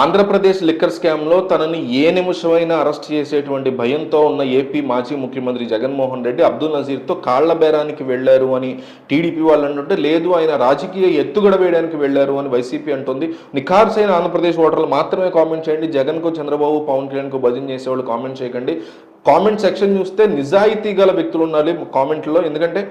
Andhra Pradesh liquor స్కామ్లో తనని ఏ నిమిషమైనా arrest చేసేటువంటి భయంతో ఉన్న ఏపీ మాజీ ముఖ్యమంత్రి జగన్మోహన్ రెడ్డి అబ్దుల్ నజీర్తో కాళ్ళ బేరానికి వెళ్ళారు అని టీడీపీ వాళ్ళు అంటుంటే లేదు ఆయన రాజకీయ ఎత్తుగడ వేయడానికి వెళ్ళారు అని వైసీపీ అంటుంది. నిఖార్సైన ఆంధ్రప్రదేశ్ ఓటర్లు మాత్రమే కామెంట్ చేయండి. జగన్కు చంద్రబాబు పవన్ కళ్యాణ్కు భజన చేసేవాళ్ళు కామెంట్ చేయకండి. కామెంట్ సెక్షన్ చూస్తే నిజాయితీ గల వ్యక్తులు ఉండాలి కామెంట్లో. ఎందుకంటే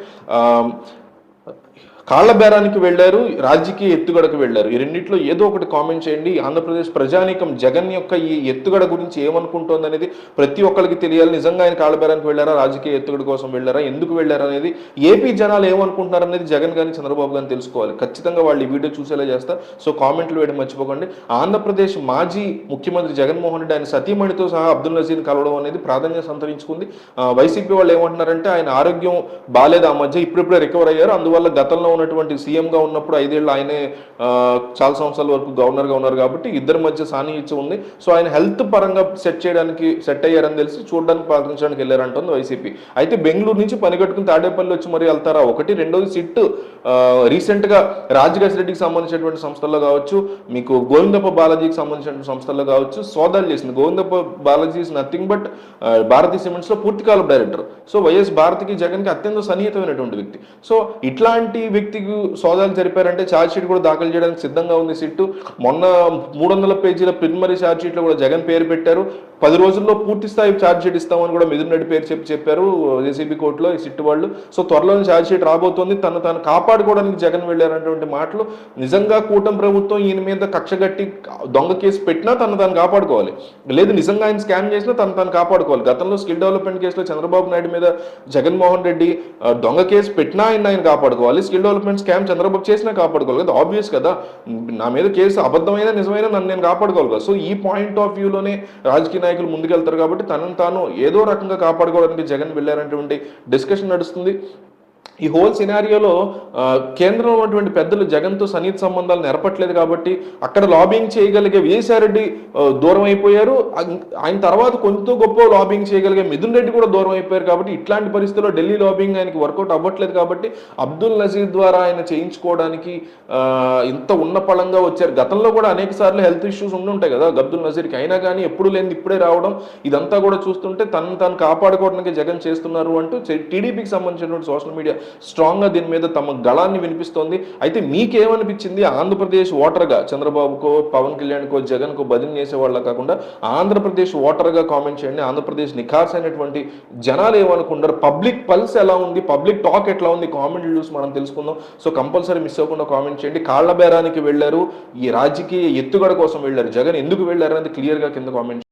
కాళ్ళ బేరానికి వెళ్ళారు రాజకీయ ఎత్తుగడకు వెళ్ళారు. ఈ రెండింటిలో ఏదో ఒకటి కామెంట్ చేయండి. ఆంధ్రప్రదేశ్ ప్రజానీకం జగన్ యొక్క ఈ ఎత్తుగడ గురించి ఏమనుకుంటోంది అనేది ప్రతి ఒక్కరికి తెలియాలి. నిజంగా ఆయన కాళ్ళ బేరానికి వెళ్ళారా రాజకీయ ఎత్తుగడ కోసం వెళ్ళారా ఎందుకు వెళ్ళారా అనేది ఏపీ జనాలు ఏమనుకుంటున్నారు అనేది జగన్ కానీ చంద్రబాబు కానీ తెలుసుకోవాలి. ఖచ్చితంగా వాళ్ళు ఈ వీడియో చూసేలా చేస్తా సో కామెంట్లు వేయడం మర్చిపోకండి. ఆంధ్రప్రదేశ్ మాజీ ముఖ్యమంత్రి జగన్మోహన్ రెడ్డి ఆయన సతీమణితో సహా అబ్దుల్ నజీర్ని కలవడం అనేది ప్రాధాన్యత సంతరించుకుంది. వైసీపీ వాళ్ళు ఏమంటున్నారంటే ఆయన ఆరోగ్యం బాగాలేదు ఆ మధ్య ఇప్పుడిప్పుడే రికవర్ అయ్యారు. అందువల్ల గతంలో ఉన్నటువంటి సీఎంగా ఉన్నప్పుడు ఐదేళ్ళు ఆయనే చాలా సంవత్సరాల వరకు గవర్నర్గా ఉన్నారు కాబట్టి ఇద్దరి మధ్య సాన్నిహిత్యం ఉంది. సో ఆయన హెల్త్ పరంగా సెట్ చేయడానికి సెట్ అయ్యారని తెలిసి చూడడానికి పాటించడానికి వెళ్ళారంటుంది వైసీపీ. అయితే బెంగళూరు నుంచి పని కట్టుకుని తాడేపల్లి వచ్చి మరి వెళ్తారా? ఒకటి రెండోది సిట్ రీసెంట్గా గా రెడ్డికి సంబంధించినటువంటి సంస్థల్లో కావచ్చు మీకు గోవిందప్ప బాలాజీకి సంబంధించిన సంస్థల్లో కావచ్చు సోదాలు చేసింది. Govindappa Balaji is nothing but Bharati సిమెంట్స్లో పూర్తికాలం డైరెక్టర్. సో వైఎస్ భారతికి జగన్కి అత్యంత సన్నిహితమైనటువంటి వ్యక్తి. సో ఇట్లాంటి వ్యక్తికి సోదాలు జరిపారంటే ఛార్జ్ షీట్ కూడా దాఖలు చేయడానికి సిద్ధంగా ఉంది సిట్టు. మొన్న మూడు వందల పేజీల ప్రిలిమరీ ఛార్జ్ కూడా జగన్ పేరు పెట్టారు. పది రోజుల్లో పూర్తి స్థాయి ఛార్జ్ షీట్ ఇస్తామని కూడా మిథున్ రెడ్డి పేరు చెప్పి చెప్పారు జేసీబీ కోర్టులో ఈ సిట్టు వాళ్ళు. సో త్వరలోనే ఛార్జ్ షీట్ రాబోతోంది. తను తాను కాపాడుకోవడానికి జగన్ వెళ్ళారనేటువంటి మాటలు. నిజంగా కూటమి ప్రభుత్వం ఈయన మీద కక్ష కట్టి దొంగ కేసు పెట్టినా తను తాను కాపాడుకోవాలి. లేదు నిజంగా ఆయన స్కామ్ చేసినా తను తాను కాపాడుకోవాలి. గతంలో స్కిల్ డెవలప్మెంట్ కేసులో చంద్రబాబు నాయుడు మీద జగన్మోహన్ రెడ్డి దొంగ కేసు పెట్టినా ఆయన ఆయన కాపాడుకోవాలి. స్కిల్ డెవలప్మెంట్ స్కామ్ చంద్రబాబు చేసినా కాపాడుకోవాలి కదా. ఆబ్వియస్ కదా. నా మీద కేసు అబద్ధమైన నిజమైన నన్ను నేను కాపాడుకోవాలి కదా. సో ఈ పాయింట్ ఆఫ్ వ్యూలోనే రాజకీయ నాయకులు ముందుకెళ్తారు కాబట్టి తనను తాను ఏదో రకంగా కాపాడుకోవడానికి జగన్ వెళ్ళారనేటువంటి డిస్కషన్ నడుస్తుంది. ఈ హోల్ సినారియోలో కేంద్రంలో ఉన్నటువంటి పెద్దలు జగన్తో సన్నిహిత సంబంధాలు నెరపట్లేదు కాబట్టి అక్కడ లాబింగ్ చేయగలిగే విజయసాయిరెడ్డి దూరం అయిపోయారు. ఆయన తర్వాత కొంత గొప్ప లాబింగ్ చేయగలిగే మిథున్ రెడ్డి కూడా దూరం అయిపోయారు కాబట్టి ఇట్లాంటి పరిస్థితుల్లో ఢిల్లీ లాబింగ్ ఆయనకి వర్కౌట్ అవ్వట్లేదు కాబట్టి అబ్దుల్ నజీర్ ద్వారా ఆయన చేయించుకోవడానికి ఇంత ఉన్న పళంగా వచ్చారు. గతంలో కూడా అనేక సార్లు హెల్త్ ఇష్యూస్ ఉండుంటాయి కదా అబ్దుల్ నజీర్కి. అయినా కానీ ఎప్పుడు లేని ఇప్పుడే రావడం ఇదంతా కూడా చూస్తుంటే తను తను కాపాడుకోవడానికి జగన్ చేస్తున్నారు అంటూ టీడీపీకి సంబంధించినటువంటి సోషల్ మీడియా స్ట్రాంగ్గా దీని మీద తమ గళాన్ని వినిపిస్తోంది. అయితే మీకేమనిపించింది? ఆంధ్రప్రదేశ్ ఓటర్గా చంద్రబాబుకో పవన్ కళ్యాణ్కో జగన్కో బదిలీ చేసే వాళ్ళ కాకుండా ఆంధ్రప్రదేశ్ ఓటర్గా కామెంట్ చేయండి. ఆంధ్రప్రదేశ్ నిఖార్స్ అయినటువంటి జనాలు ఏమనుకుంటారు? పబ్లిక్ పల్స్ ఎలా ఉంది? పబ్లిక్ టాక్ ఎట్లా ఉంది? కామెంట్లు చూసి మనం తెలుసుకుందాం. సో కంపల్సరీ మిస్ అవ్వకుండా కామెంట్ చేయండి. కాళ్ళ బేరానికి వెళ్ళారు. ఈ రాజకీయ ఎత్తుగడ కోసం వెళ్ళారు. జగన్ ఎందుకు వెళ్ళారు అనేది క్లియర్గా కింద కామెంట్